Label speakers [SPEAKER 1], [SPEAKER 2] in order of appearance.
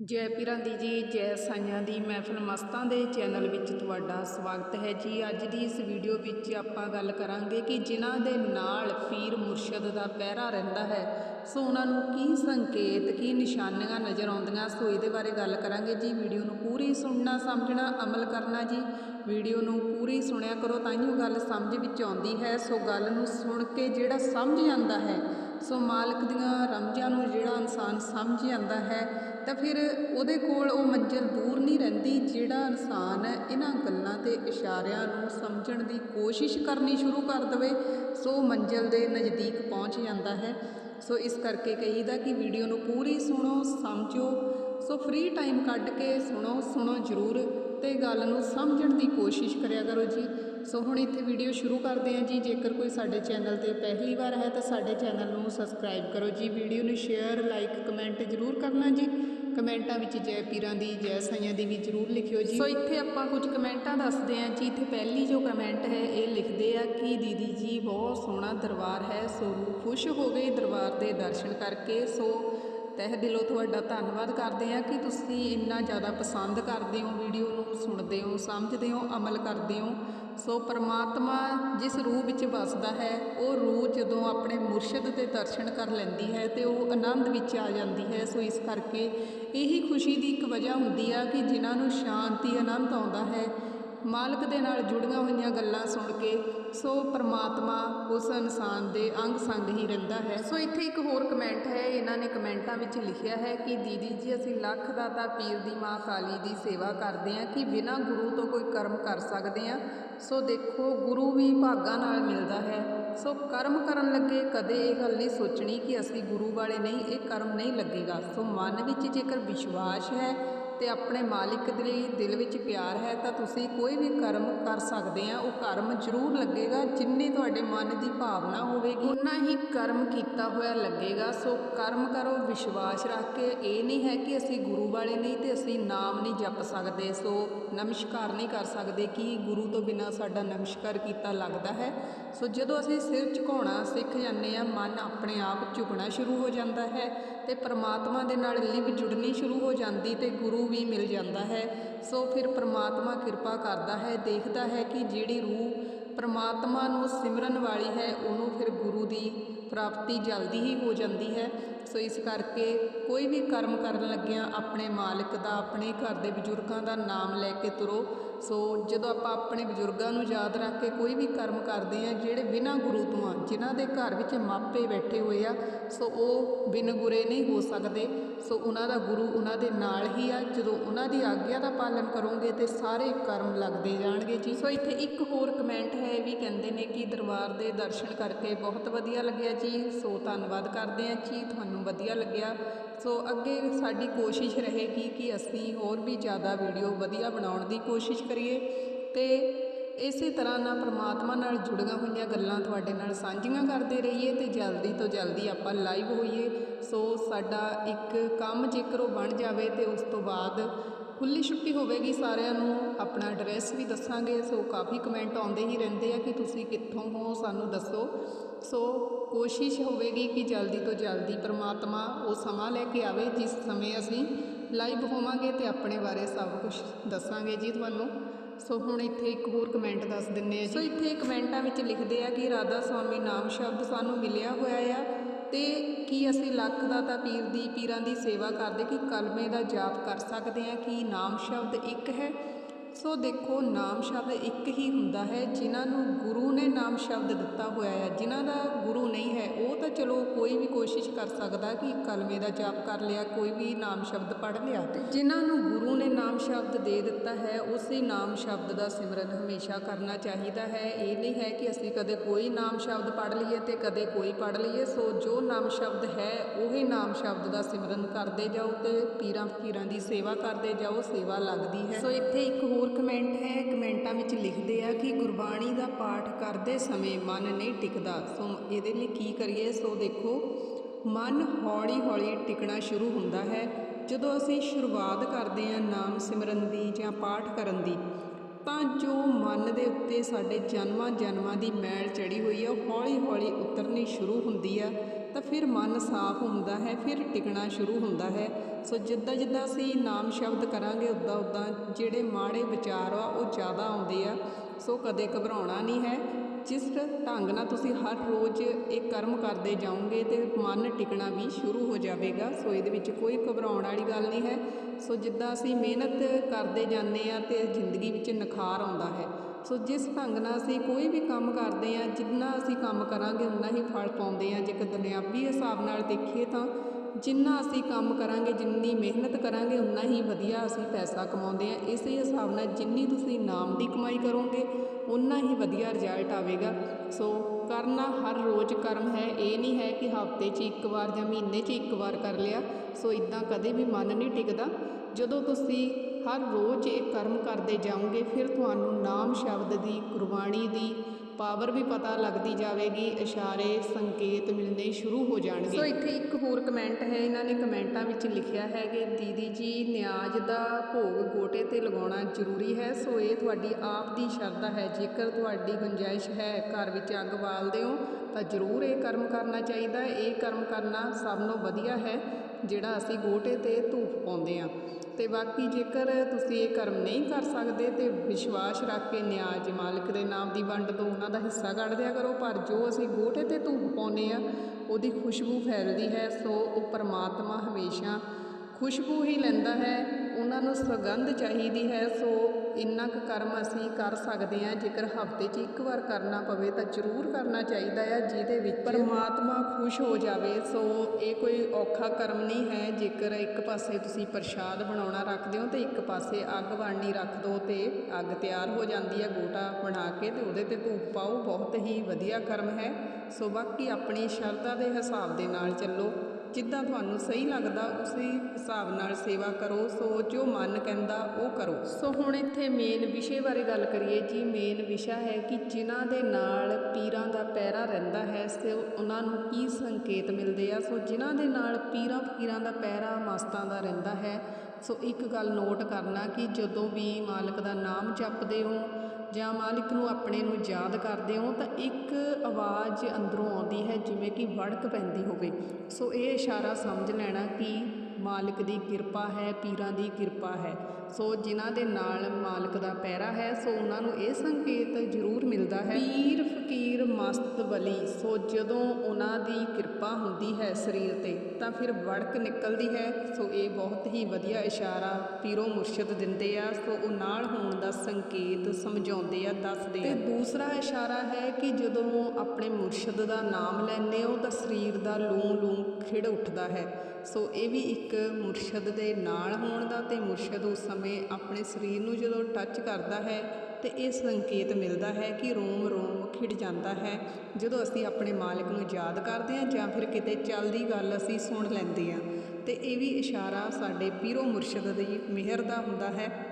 [SPEAKER 1] ਜੈ ਪੀਰਾਂ ਦੀ ਜੀ, ਜੈ ਸਾਈਆਂ ਦੀ ਮਹਿਫਲ ਮਸਤਾਂ ਦੇ ਚੈਨਲ ਵਿੱਚ ਤੁਹਾਡਾ ਸਵਾਗਤ ਹੈ ਜੀ। ਅੱਜ ਦੀ ਇਸ ਵੀਡੀਓ ਵਿੱਚ ਆਪਾਂ ਗੱਲ ਕਰਾਂਗੇ ਕਿ ਜਿਨ੍ਹਾਂ ਦੇ ਨਾਲ ਪੀਰ ਮੁਰਸ਼ਦ ਦਾ ਪਹਿਰਾ ਰਹਿੰਦਾ ਹੈ, ਸੋ ਉਹਨਾਂ ਨੂੰ ਕੀ ਸੰਕੇਤ, ਕੀ ਨਿਸ਼ਾਨੀਆਂ ਨਜ਼ਰ ਆਉਂਦੀਆਂ? ਸੋ ਇਹਦੇ ਬਾਰੇ ਗੱਲ ਕਰਾਂਗੇ ਜੀ। ਵੀਡੀਓ ਨੂੰ ਪੂਰੀ ਸੁਣਨਾ, ਸਮਝਣਾ, ਅਮਲ ਕਰਨਾ ਜੀ। ਵੀਡੀਓ ਨੂੰ ਪੂਰੀ ਸੁਣਿਆ ਕਰੋ ਤਾਂ ਹੀ ਉਹ ਗੱਲ ਸਮਝ ਵਿੱਚ ਆਉਂਦੀ ਹੈ। ਸੋ ਗੱਲ ਨੂੰ ਸੁਣ ਕੇ ਜਿਹੜਾ ਸਮਝ ਜਾਂਦਾ ਹੈ, ਸੋ ਮਾਲਕ ਦੀਆਂ ਰਮਜ਼ਾਂ ਨੂੰ ਜਿਹੜਾ ਇਨਸਾਨ ਸਮਝ ਜਾਂਦਾ ਹੈ ਤਾਂ ਫਿਰ ਉਹਦੇ ਕੋਲ ਉਹ ਮੰਜ਼ਿਲ ਦੂਰ ਨਹੀਂ ਰਹਿੰਦੀ, ਜਿਹੜਾ ਇਨਸਾਨ ਇਹਨਾਂ ਗੱਲਾਂ ਤੇ ਇਸ਼ਾਰਿਆਂ ਨੂੰ ਸਮਝਣ ਦੀ ਕੋਸ਼ਿਸ਼ ਕਰਨੀ ਸ਼ੁਰੂ ਕਰ ਦਵੇ, ਸੋ ਮੰਜ਼ਿਲ ਦੇ ਨਜ਼ਦੀਕ ਪਹੁੰਚ ਜਾਂਦਾ ਹੈ। ਸੋ ਇਸ ਕਰਕੇ ਕਹੀਦਾ ਕਿ ਵੀਡੀਓ ਨੂੰ ਪੂਰੀ ਸੁਣੋ, ਸਮਝੋ, ਸੋ ਫ੍ਰੀ ਟਾਈਮ ਕੱਢ ਕੇ ਸੁਣੋ ਸੁਣੋ ਜ਼ਰੂਰ ਤੇ ਗੱਲ ਨੂੰ ਸਮਝਣ ਦੀ ਕੋਸ਼ਿਸ਼ ਕਰਿਆ ਕਰੋ ਜੀ। ਸੋ ਹੁਣ ਇੱਥੇ ਵੀਡੀਓ ਸ਼ੁਰੂ ਕਰਦੇ ਹਾਂ ਜੀ। ਜੇਕਰ ਕੋਈ ਸਾਡੇ ਚੈਨਲ ਤੇ ਪਹਿਲੀ ਵਾਰ ਹੈ ਤਾਂ ਸਾਡੇ ਚੈਨਲ ਨੂੰ ਸਬਸਕ੍ਰਾਈਬ ਕਰੋ ਜੀ। ਵੀਡੀਓ ਨੂੰ ਸ਼ੇਅਰ, ਲਾਈਕ, ਕਮੈਂਟ ਜ਼ਰੂਰ ਕਰਨਾ ਜੀ। ਕਮੈਂਟਾਂ ਵਿੱਚ ਜੈ ਪੀਰਾਂ ਦੀ, ਜੈ ਸਾਈਆਂ ਦੀ ਵੀ ਜ਼ਰੂਰ ਲਿਖਿਓ ਜੀ। ਸੋ ਇੱਥੇ ਆਪਾਂ ਕੁਝ ਕਮੈਂਟਾਂ ਦੱਸਦੇ ਹਾਂ ਜੀ। ਇੱਥੇ ਪਹਿਲੀ ਜੋ ਕਮੈਂਟ ਹੈ, ਇਹ ਲਿਖਦੇ ਆ ਕਿ ਦੀਦੀ ਜੀ ਬਹੁਤ ਸੋਹਣਾ ਦਰਬਾਰ ਹੈ। ਸੋ ਖੁਸ਼ ਹੋ ਗਈ ਦਰਬਾਰ ਦੇ ਦਰਸ਼ਨ ਕਰਕੇ। ਸੋ ਤਹਿ ਦਿਲੋਂ ਤੁਹਾਡਾ ਧੰਨਵਾਦ ਕਰਦੇ ਹਾਂ ਕਿ ਤੁਸੀਂ ਇੰਨਾ ਜ਼ਿਆਦਾ ਪਸੰਦ ਕਰਦੇ ਹੋ ਵੀਡੀਓ ਨੂੰ, ਸੁਣਦੇ ਹੋ, ਸਮਝਦੇ ਹੋ, ਅਮਲ ਕਰਦੇ ਹੋ। ਸੋ ਪਰਮਾਤਮਾ ਜਿਸ ਰੂਹ ਵਿੱਚ ਵਸਦਾ ਹੈ, ਉਹ ਰੂਹ ਜਦੋਂ ਆਪਣੇ ਮੁਰਸ਼ਿਦ ਦੇ ਦਰਸ਼ਨ ਕਰ ਲੈਂਦੀ ਹੈ ਤੇ ਉਹ ਆਨੰਦ ਵਿੱਚ ਆ ਜਾਂਦੀ ਹੈ। ਸੋ ਇਸ ਕਰਕੇ ਇਹੀ ਖੁਸ਼ੀ ਦੀ ਇੱਕ ਵਜ੍ਹਾ ਹੁੰਦੀ ਆ ਕਿ ਜਿਨ੍ਹਾਂ ਨੂੰ ਸ਼ਾਂਤੀ, ਆਨੰਦ ਆਉਂਦਾ ਹੈ ਮਾਲਕ ਦੇ ਨਾਲ ਜੁੜੀਆਂ ਹੋਈਆਂ ਗੱਲਾਂ ਸੁਣ ਕੇ ਸੋ ਪਰਮਾਤਮਾ ਉਸ ਇਨਸਾਨ ਦੇ ਅੰਗ ਸੰਗ ਹੀ ਰਹਿੰਦਾ ਹੈ। ਸੋ ਇੱਥੇ ਇੱਕ ਹੋਰ ਕਮੈਂਟ ਹੈ, ਇਹਨਾਂ ਨੇ ਕਮੈਂਟਾਂ ਵਿੱਚ ਲਿਖਿਆ ਹੈ ਕਿ ਦੀਦੀ ਜੀ, ਅਸੀਂ ਲੱਖ ਦਾਤਾ ਪੀਰ ਦੀ ਮਾਂ ਕਾਲੀ ਦੀ ਸੇਵਾ ਕਰਦੇ ਹਾਂ ਕਿ ਬਿਨਾਂ ਗੁਰੂ ਤੋਂ ਕੋਈ ਕਰਮ ਕਰ ਸਕਦੇ ਹਾਂ। ਸੋ ਦੇਖੋ, ਗੁਰੂ ਵੀ ਭਾਗਾਂ ਨਾਲ ਮਿਲਦਾ ਹੈ। ਸੋ ਕਰਮ ਕਰਨ ਲੱਗੇ ਕਦੇ ਇਹ ਗੱਲ ਨਹੀਂ ਸੋਚਣੀ ਕਿ ਅਸੀਂ ਗੁਰੂ ਵਾਲੇ ਨਹੀਂ, ਇਹ ਕਰਮ ਨਹੀਂ ਲੱਗੇਗਾ। ਸੋ ਮਨ ਵਿੱਚ ਜੇਕਰ ਵਿਸ਼ਵਾਸ ਹੈ ਤੇ ਆਪਣੇ ਮਾਲਿਕ ਦੇ ਲਈ ਦਿਲ ਵਿੱਚ ਪਿਆਰ ਹੈ, ਤਾਂ ਤੁਸੀਂ ਕੋਈ ਵੀ ਕਰਮ ਕਰ ਸਕਦੇ ਆ, ਉਹ ਕਰਮ ਜ਼ਰੂਰ ਲੱਗੇਗਾ, ਜਿੰਨੀ ਤੁਹਾਡੇ ਮਨ ਦੀ ਭਾਵਨਾ ਹੋਵੇਗੀ। ਉਨਾ ਹੀ ਕਰਮ ਕੀਤਾ ਹੋਇਆ ਲੱਗੇਗਾ, ਸੋ ਕਰਮ ਕਰੋ, ਵਿਸ਼ਵਾਸ ਰੱਖ ਕੇ, ਇਹ ਨਹੀਂ ਹੈ ਕਿ ਅਸੀਂ ਗੁਰੂ ਵਾਲੇ ਨਹੀਂ ਤੇ ਅਸੀਂ ਨਾਮ ਨਹੀਂ ਜਪ ਸਕਦੇ, ਸੋ ਨਮਸਕਾਰ ਨਹੀਂ ਕਰ ਸਕਦੇ, ਕਿ ਗੁਰੂ ਤੋਂ ਬਿਨਾ ਸਾਡਾ ਨਮਸਕਾਰ ਕੀਤਾ ਲੱਗਦਾ ਹੈ? ਸੋ ਜਦੋਂ ਅਸੀਂ ਸਿਰ ਝੁਕਾਉਣਾ ਸਿੱਖ ਜਾਂਦੇ ਆ, ਮਨ ਆਪਣੇ ਆਪ ਝੁਕਣਾ ਸ਼ੁਰੂ ਹੋ ਜਾਂਦਾ ਹੈ ਤੇ ਪਰਮਾਤਮਾ ਦੇ ਨਾਲ ਲਿਵ ਜੁੜਨੀ ਸ਼ੁਰੂ ਹੋ ਜਾਂਦੀ ਤੇ ਗੁਰੂ ਵੀ ਮਿਲ ਜਾਂਦਾ ਹੈ। ਸੋ ਫਿਰ ਪਰਮਾਤਮਾ ਕਿਰਪਾ ਕਰਦਾ ਹੈ, ਦੇਖਦਾ ਹੈ ਕਿ ਜਿਹੜੀ ਰੂਹ ਪਰਮਾਤਮਾ ਨੂੰ ਸਿਮਰਨ ਵਾਲੀ ਹੈ, ਉਹਨੂੰ ਫਿਰ ਗੁਰੂ ਦੀ ਪ੍ਰਾਪਤੀ ਜਲਦੀ ਹੀ ਹੋ ਜਾਂਦੀ ਹੈ। ਸੋ ਇਸ ਕਰਕੇ ਕੋਈ ਵੀ ਕਰਮ ਕਰਨ ਲੱਗਿਆਂ ਆਪਣੇ ਮਾਲਕ ਦਾ, ਆਪਣੇ ਘਰ ਦੇ ਬਜ਼ੁਰਗਾਂ ਦਾ ਨਾਮ ਲੈ ਕੇ ਤੁਰੋ। ਸੋ ਜਦੋਂ ਆਪਾਂ ਆਪਣੇ ਬਜ਼ੁਰਗਾਂ ਨੂੰ ਯਾਦ ਰੱਖ ਕੇ ਕੋਈ ਵੀ ਕਰਮ ਕਰਦੇ ਆ ਜਿਹੜੇ ਬਿਨਾਂ ਗੁਰੂ ਤੋਂ ਆ, ਜਿਨ੍ਹਾਂ ਦੇ ਘਰ ਵਿੱਚ ਮਾਪੇ ਬੈਠੇ ਹੋਏ ਆ, ਸੋ ਉਹ ਬਿਨ ਗੁਰੇ ਨਹੀਂ ਹੋ ਸਕਦੇ। ਸੋ ਉਹਨਾਂ ਦਾ ਗੁਰੂ ਉਹਨਾਂ ਦੇ ਨਾਲ ਹੀ ਆ। ਜਦੋਂ ਉਹਨਾਂ ਦੀ ਆਗਿਆ ਦਾ ਪਾਲਣ ਕਰੋਗੇ ਤੇ ਸਾਰੇ ਕਰਮ ਲੱਗਦੇ ਜਾਣਗੇ ਜੀ। ਸੋ ਇੱਥੇ ਇੱਕ ਹੋਰ ਕਮੈਂਟ ਹੈ ਵੀ ਕਹਿੰਦੇ ਨੇ ਕਿ ਦਰਬਾਰ ਦੇ ਦਰਸ਼ਨ ਕਰਕੇ ਬਹੁਤ ਵਧੀਆ ਲੱਗਿਆ ਜੀ। ਸੋ ਧੰਨਵਾਦ ਕਰਦੇ ਹਾਂ ਜੀ, ਤੁਹਾਨੂੰ ਵਧੀਆ ਲੱਗਿਆ। ਸੋ ਅੱਗੇ ਸਾਡੀ ਕੋਸ਼ਿਸ਼ ਰਹੇਗੀ ਕਿ ਅਸੀਂ ਹੋਰ ਵੀ ਜ਼ਿਆਦਾ ਵੀਡੀਓ ਵਧੀਆ ਬਣਾਉਣ ਦੀ ਕੋਸ਼ਿਸ਼ ਕਰੀਏ। ਤੇ ਇਸੇ ਤਰ੍ਹਾਂ ਨਾਲ ਪ੍ਰਮਾਤਮਾ ਨਾਲ ਜੁੜੀਆਂ ਹੋਈਆਂ ਗੱਲਾਂ ਤੁਹਾਡੇ ਨਾਲ ਸਾਂਝੀਆਂ ਕਰਦੇ ਰਹੀਏ ਤੇ ਜਲਦੀ ਤੋਂ ਜਲਦੀ ਆਪਾਂ ਲਾਈਵ ਹੋਈਏ। ਸੋ ਸਾਡਾ ਇੱਕ ਕੰਮ ਜੇਕਰ ਉਹ ਬਣ ਜਾਵੇ ਤੇ ਉਸ ਤੋਂ ਬਾਅਦ ਖੁੱਲੀ ਛੁੱਟੀ ਹੋਵੇਗੀ ਸਾਰਿਆਂ ਨੂੰ ਆਪਣਾ ਐਡਰੈਸ ਵੀ ਦੱਸਾਂਗੇ ਸੋ ਕਾਫੀ ਕਮੈਂਟ ਆਉਂਦੇ ਹੀ ਰਹਿੰਦੇ ਆ ਕਿ ਤੁਸੀਂ ਕਿੱਥੋਂ ਹੋ ਸਾਨੂੰ ਦੱਸੋ। ਸੋ ਕੋਸ਼ਿਸ਼ ਹੋਵੇਗੀ ਕਿ ਜਲਦੀ ਤੋਂ ਜਲਦੀ ਪ੍ਰਮਾਤਮਾ ਉਹ ਸਮਾਂ ਲੈ ਕੇ ਆਵੇ ਜਿਸ ਸਮੇਂ ਅਸੀਂ ਲਾਈਵ ਹੋਵਾਂਗੇ ਤੇ ਆਪਣੇ ਬਾਰੇ ਸਭ ਕੁਝ ਦੱਸਾਂਗੇ ਜੀ ਤੁਹਾਨੂੰ। ਸੋ ਹੁਣ ਇੱਥੇ ਇੱਕ ਹੋਰ ਕਮੈਂਟ ਦੱਸ ਦਿੰਨੇ ਆ ਜੀ। ਸੋ ਇੱਥੇ ਕਮੈਂਟਾਂ ਵਿੱਚ ਲਿਖਦੇ ਆ ਕਿ ਰਾਧਾ ਸਵਾਮੀ ਨਾਮ ਸ਼ਬਦ ਸਾਨੂੰ ਮਿਲਿਆ ਹੋਇਆ ਆ। ਤੇ ਕੀ ਅਸੀਂ ਲੱਖ ਦਾ ਤਾਂ ਪੀਰ ਦੀ, ਪੀਰਾਂ ਦੀ ਸੇਵਾ ਕਰਦੇ ਕਿ ਕਲਮੇ ਦਾ ਜਾਪ ਕਰ ਸਕਦੇ ਆ ਕਿ ਨਾਮ ਸ਼ਬਦ ਇੱਕ ਹੈ? ਸੋ ਦੇਖੋ, ਨਾਮ ਸ਼ਬਦ ਇੱਕ ਹੀ ਹੁੰਦਾ ਹੈ, ਜਿਨ੍ਹਾਂ ਨੂੰ ਗੁਰੂ ਨੇ ਨਾਮ ਸ਼ਬਦ ਦਿੱਤਾ ਹੋਇਆ ਹੈ ਚਲੋ ਕੋਈ ਵੀ ਕੋਸ਼ਿਸ਼ ਕਰ ਸਕਦਾ ਕਿ ਕਲਮੇ ਦਾ ਜਾਪ ਕਰ ਲਿਆ, ਕੋਈ ਵੀ ਨਾਮ ਸ਼ਬਦ ਪੜ੍ਹ ਲਿਆ। ਤੇ ਜਿਨ੍ਹਾਂ ਨੂੰ ਗੁਰੂ ਨੇ ਨਾਮ ਸ਼ਬਦ ਦੇ ਦਿੱਤਾ ਹੈ, ਉਸੇ ਨਾਮ ਸ਼ਬਦ ਦਾ ਸਿਮਰਨ ਹਮੇਸ਼ਾ ਕਰਨਾ ਚਾਹੀਦਾ ਹੈ। ਇਹ ਨਹੀਂ ਹੈ ਕਿ ਅਸੀਂ ਕਦੇ ਕੋਈ ਨਾਮ ਸ਼ਬਦ ਪੜ੍ਹ ਲਈਏ ਤੇ ਕਦੇ ਕੋਈ ਪੜ੍ਹ ਲਈਏ। ਸੋ ਜੋ ਨਾਮ ਸ਼ਬਦ ਹੈ, ਉਹੀ ਨਾਮ ਸ਼ਬਦ ਦਾ ਸਿਮਰਨ ਕਰਦੇ ਜਾਓ ਤੇ ਪੀਰਾਂ ਫਕੀਰਾਂ ਦੀ ਸੇਵਾ ਕਰਦੇ ਜਾਓ, ਸੇਵਾ ਲੱਗਦੀ ਹੈ। ਸੋ ਇੱਥੇ ਇੱਕ ਹੋਰ ਕਮੈਂਟ ਹੈ, ਕਮੈਂਟਾਂ ਵਿੱਚ ਲਿਖਦੇ ਆ ਕਿ ਗੁਰਬਾਣੀ ਦਾ ਪਾਠ ਕਰਦੇ ਸਮੇਂ ਮਨ ਨਹੀਂ ਟਿਕਦਾ। ਸੋ ਇਹਦੇ ਲਈ ਕੀ ਕਰੀਏ? ਸੋ ਦੇਖੋ, ਮਨ ਹੌਲੀ-ਹੌਲੀ ਟਿਕਣਾ ਸ਼ੁਰੂ ਹੁੰਦਾ ਹੈ। ਜਦੋਂ ਅਸੀਂ ਸ਼ੁਰੂਆਤ ਕਰਦੇ ਹਾਂ ਨਾਮ ਸਿਮਰਨ ਦੀ ਜਾਂ ਪਾਠ ਕਰਨ ਦੀ, ਤਾਂ ਜੋ ਮਨ ਦੇ ਉੱਤੇ ਸਾਡੇ ਜਨਮਾਂ ਜਨਮਾਂ ਦੀ ਮੈਲ ਚੜੀ ਹੋਈ ਹੈ ਉਹ ਹੌਲੀ-ਹੌਲੀ ਉਤਰਨੀ ਸ਼ੁਰੂ ਹੁੰਦੀ ਆ, ਤਾਂ ਫਿਰ ਮਨ ਸਾਫ਼ ਹੁੰਦਾ ਹੈ, ਫਿਰ ਟਿਕਣਾ ਸ਼ੁਰੂ ਹੁੰਦਾ ਹੈ। ਸੋ ਜਿੱਦਾਂ ਜਿੱਦਾਂ ਅਸੀਂ ਨਾਮ ਸ਼ਬਦ ਕਰਾਂਗੇ, ਉਦਾਂ ਉਦਾਂ ਜਿਹੜੇ ਮਾੜੇ ਵਿਚਾਰ ਆ, ਉਹ ਜ਼ਿਆਦਾ ਆਉਂਦੇ ਆ। ਸੋ ਕਦੇ ਘਬਰਾਉਣਾ ਨਹੀਂ ਹੈ। ਜਿਸ ਢੰਗ ਨਾਲ ਤੁਸੀਂ ਹਰ ਰੋਜ਼ ਇਹ ਕਰਮ ਕਰਦੇ ਜਾਓਗੇ ਤੇ ਮਨ ਟਿਕਣਾ ਵੀ ਸ਼ੁਰੂ ਹੋ ਜਾਵੇਗਾ। ਸੋ ਇਹਦੇ ਵਿੱਚ ਕੋਈ ਘਬਰਾਉਣ ਵਾਲੀ ਗੱਲ ਨਹੀਂ ਹੈ। ਸੋ ਜਿੱਦਾਂ ਅਸੀਂ ਮਿਹਨਤ ਕਰਦੇ ਜਾਂਦੇ ਆ ਤੇ ਜ਼ਿੰਦਗੀ ਵਿੱਚ ਨਿਖਾਰ ਆਉਂਦਾ ਹੈ। ਸੋ ਜਿਸ ਢੰਗ ਨਾਲ ਅਸੀਂ ਕੋਈ ਵੀ ਕੰਮ ਕਰਦੇ ਆ ਜਿੰਨਾ ਅਸੀਂ ਕੰਮ ਕਰਾਂਗੇ ਉਨਾ ਹੀ ਫਲ ਪਾਉਂਦੇ ਆ ਜੇਕਰ ਦੁਨਿਆਵੀ ਹਿਸਾਬ ਨਾਲ ਦੇਖੀਏ ਤਾਂ ਜਿੰਨਾ ਅਸੀਂ ਕੰਮ ਕਰਾਂਗੇ, ਜਿੰਨੀ ਮਿਹਨਤ ਕਰਾਂਗੇ ਉਨਾ ਹੀ ਵਧੀਆ ਅਸੀਂ ਪੈਸਾ ਕਮਾਉਂਦੇ ਹਾਂ। ਇਸੇ ਹਿਸਾਬ ਨਾਲ ਜਿੰਨੀ ਤੁਸੀਂ ਨਾਮ ਦੀ ਕਮਾਈ ਕਰੋਗੇ ਉਨਾ ਹੀ ਵਧੀਆ ਰਿਜ਼ਲਟ ਆਵੇਗਾ। ਸੋ ਕਰਨਾ ਹਰ ਰੋਜ਼ ਕਰਮ ਹੈ। ਇਹ ਨਹੀਂ ਹੈ ਕਿ ਹਫ਼ਤੇ 'ਚ ਇੱਕ ਵਾਰ ਜਾਂ ਮਹੀਨੇ 'ਚ ਇੱਕ ਵਾਰ ਕਰ ਲਿਆ। ਸੋ ਇਦਾਂ ਕਦੇ ਵੀ ਮਨ ਨਹੀਂ ਟਿਕਦਾ। ਜਦੋਂ ਤੁਸੀਂ ਹਰ ਰੋਜ਼ ਇਹ ਕਰਮ ਕਰਦੇ ਜਾਓਗੇ, ਫਿਰ ਤੁਹਾਨੂੰ ਨਾਮ ਸ਼ਬਦ ਦੀ ਗੁਰਬਾਣੀ ਦੀ ਪਾਵਰ ਵੀ ਪਤਾ ਲੱਗਦੀ ਜਾਵੇਗੀ, ਇਸ਼ਾਰੇ, ਸੰਕੇਤ ਮਿਲਣੇ ਸ਼ੁਰੂ ਹੋ ਜਾਣਗੇ। ਸੋ ਇੱਥੇ ਇੱਕ ਹੋਰ ਕਮੈਂਟ ਹੈ, ਇਹਨਾਂ ਨੇ ਕਮੈਂਟਾਂ ਵਿੱਚ ਲਿਖਿਆ ਹੈ ਕਿ ਦੀਦੀ ਜੀ, ਨਿਆਜ਼ ਦਾ ਭੋਗ ਗੋਟੇ ਤੇ ਲਗਾਉਣਾ ਜ਼ਰੂਰੀ ਹੈ। ਸੋ ਇਹ ਤੁਹਾਡੀ ਆਪ ਦੀ ਸ਼ਰਧਾ ਹੈ। ਜੇਕਰ ਤੁਹਾਡੀ ਗੁੰਜਾਇਸ਼ ਹੈ ਘਰ ਵਿੱਚ ਅੱਗ ਬਾਲਦੇ ਹੋ, ਤਾਂ ਜ਼ਰੂਰ ਇਹ ਕਰਮ ਕਰਨਾ ਚਾਹੀਦਾ ਇਹ ਕਰਮ ਕਰਨਾ ਸਭ ਨੂੰ ਵਧੀਆ ਹੈ। ਜਿਹੜਾ ਅਸੀਂ ਗੋਟੇ ਤੇ ਧੂਪ ਪਾਉਂਦੇ ਹਾਂ। ਅਤੇ ਬਾਕੀ ਜੇਕਰ ਤੁਸੀਂ ਇਹ ਕਰਮ ਨਹੀਂ ਕਰ ਸਕਦੇ ਤੇ ਵਿਸ਼ਵਾਸ ਰੱਖ ਕੇ ਨਿਆਜ ਮਾਲਕ ਦੇ ਨਾਮ ਦੀ ਵੰਡ ਤੋਂ ਉਹਨਾਂ ਦਾ ਹਿੱਸਾ ਕੱਢ ਦਿਆ ਕਰੋ। ਪਰ ਜੋ ਅਸੀਂ ਗੋਟੇ ਤੇ ਧੂਪ ਪਾਉਂਦੇ ਆ ਉਹਦੀ ਖੁਸ਼ਬੂ ਫੈਲਦੀ ਹੈ, ਸੋ ਉਹ ਪਰਮਾਤਮਾ ਹਮੇਸ਼ਾ ਖੁਸ਼ਬੂ ਹੀ ਲੈਂਦਾ ਹੈ। ਉਹਨਾਂ ਨੂੰ ਸੁਗੰਧ ਚਾਹੀਦੀ ਹੈ, ਸੋ ਇੰਨਾ ਕੁ ਕਰਮ ਅਸੀਂ ਕਰ ਸਕਦੇ ਹਾਂ। ਜੇਕਰ ਹਫ਼ਤੇ 'ਚ ਇੱਕ ਵਾਰ ਕਰਨਾ ਪਵੇ ਤਾਂ ਜ਼ਰੂਰ ਕਰਨਾ ਚਾਹੀਦਾ ਹੈ, ਜਿਹਦੇ ਵਿੱਚ ਪਰਮਾਤਮਾ ਖੁਸ਼ ਹੋ ਜਾਵੇ। ਸੋ ਇਹ ਕੋਈ ਔਖਾ ਕਰਮ ਨਹੀਂ ਹੈ। ਜੇਕਰ ਇੱਕ ਪਾਸੇ ਤੁਸੀਂ ਪ੍ਰਸ਼ਾਦ ਬਣਾਉਣਾ ਰੱਖਦੇ ਹੋ ਤੇ ਇੱਕ ਪਾਸੇ ਅੱਗ ਬਾਲਣੀ ਰੱਖ ਦਿਓ ਤੇ ਅੱਗ ਤਿਆਰ ਹੋ ਜਾਂਦੀ ਹੈ ਗੋਟਾ ਬਣਾ ਕੇ ਤੇ ਉਹਦੇ ਤੇ ਧੂਪ ਪਾਓ, ਬਹੁਤ ਹੀ ਵਧੀਆ ਕਰਮ ਹੈ। ਸੋ ਬਾਕੀ ਆਪਣੀ ਸ਼ਰਧਾ ਦੇ ਹਿਸਾਬ ਦੇ ਨਾਲ ਚੱਲੋ। ਜਿੱਦਾਂ ਤੁਹਾਨੂੰ ਸਹੀ ਲੱਗਦਾ, ਉਸੇ ਹਿਸਾਬ ਨਾਲ ਸੇਵਾ ਕਰੋ। ਸੋ ਜੋ ਮਨ ਕਹਿੰਦਾ, ਉਹ ਕਰੋ। ਸੋ ਹੁਣ ਇੱਥੇ ਮੇਨ ਵਿਸ਼ੇ ਬਾਰੇ ਗੱਲ ਕਰੀਏ। ਜੀ, ਮੇਨ ਵਿਸ਼ਾ ਹੈ ਕਿ ਜਿਨ੍ਹਾਂ ਦੇ ਨਾਲ ਪੀਰਾਂ ਦਾ ਪਹਿਰਾ ਰਹਿੰਦਾ ਹੈ, ਸੋ ਉਹਨਾਂ ਨੂੰ ਕੀ ਸੰਕੇਤ ਮਿਲਦੇ ਆ? ਸੋ ਜਿਨ੍ਹਾਂ ਦੇ ਨਾਲ ਪੀਰਾਂ ਫਕੀਰਾਂ ਦਾ ਪਹਿਰਾ ਮਸਤਾਂ ਦਾ ਰਹਿੰਦਾ ਹੈ, ਸੋ ਇੱਕ ਗੱਲ ਨੋਟ ਕਰਨਾ ਕਿ ਜਦੋਂ ਵੀ ਮਾਲਕ ਦਾ ਨਾਮ ਜਪਦੇ ਹੋ ਜਾਂ ਮਾਲਿਕ ਨੂੰ ਆਪਣੇ ਨੂੰ ਯਾਦ ਕਰਦੇ ਹੋ ਤਾਂ ਇੱਕ ਆਵਾਜ਼ ਅੰਦਰੋਂ ਆਉਂਦੀ ਹੈ, ਜਿਵੇਂ ਕਿ ਵੜਕ ਪੈਂਦੀ ਹੋਵੇ। ਸੋ ਇਹ ਇਸ਼ਾਰਾ ਸਮਝ ਲੈਣਾ ਕਿ ਮਾਲਿਕ ਦੀ ਕਿਰਪਾ ਹੈ ਪੀਰਾਂ ਦੀ ਕਿਰਪਾ ਹੈ। ਸੋ ਜਿਨ੍ਹਾਂ ਦੇ ਨਾਲ ਮਾਲਕ ਦਾ ਪੈਰਾ ਹੈ ਸੋ ਉਹਨਾਂ ਨੂੰ ਇਹ ਸੰਕੇਤ ਜ਼ਰੂਰ ਮਿਲਦਾ ਹੈ। ਪੀਰ ਫਕੀਰ ਮਸਤ ਬਲੀ ਸੋ ਜਦੋਂ ਉਹਨਾਂ ਦੀ ਕਿਰਪਾ ਹੁੰਦੀ ਹੈ ਸਰੀਰ ਤੇ ਤਾਂ ਫਿਰ ਵੜਕ ਨਿਕਲਦੀ ਹੈ। ਸੋ ਇਹ ਬਹੁਤ ਹੀ ਵਧੀਆ ਇਸ਼ਾਰਾ ਪੀਰੋ ਮੁਰਸ਼ਿਦ ਦਿੰਦੇ ਆ। ਸੋ ਉਹ ਨਾਲ ਹੋਣ ਦਾ ਸੰਕੇਤ ਸਮਝਾਉਂਦੇ ਆ ਦੱਸਦੇ ਆ। ਤੇ ਦੂਸਰਾ ਇਸ਼ਾਰਾ ਹੈ ਕਿ ਜਦੋਂ ਆਪਣੇ ਮੁਰਸ਼ਿਦ ਦਾ ਨਾਮ ਲੈਂਦੇ ਹੋ ਤਾਂ ਸਰੀਰ ਦਾ ਲੂੰ ਲੂੰ ਖਿੜ ਉੱਠਦਾ ਹੈ। ਸੋ ਇਹ ਵੀ ਇੱਕ ਮੁਰਸ਼ਦ ਦੇ ਨਾਲ ਹੋਣ ਦਾ ਤੇ ਮੁਰਸ਼ਦ ਉਸ ਸਮੇਂ ਆਪਣੇ ਸਰੀਰ ਨੂੰ ਜਦੋਂ ਟੱਚ ਕਰਦਾ ਹੈ ਤੇ ਇਹ ਸੰਕੇਤ ਮਿਲਦਾ ਹੈ ਕਿ ਰੋਮ ਰੋਮ ਖਿੜ ਜਾਂਦਾ ਹੈ। ਜਦੋਂ ਅਸੀਂ ਆਪਣੇ ਮਾਲਕ ਨੂੰ ਯਾਦ ਕਰਦੇ ਹਾਂ ਜਾਂ ਫਿਰ ਕਿਤੇ ਚੱਲਦੀ ਗੱਲ ਅਸੀਂ ਸੁਣ ਲੈਂਦੇ ਹਾਂ। ਤੇ ਇਹ ਵੀ ਇਸ਼ਾਰਾ ਸਾਡੇ ਪੀਰੋ ਮੁਰਸ਼ਦ ਦੀ ਮਿਹਰ ਦਾ ਹੁੰਦਾ ਹੈ।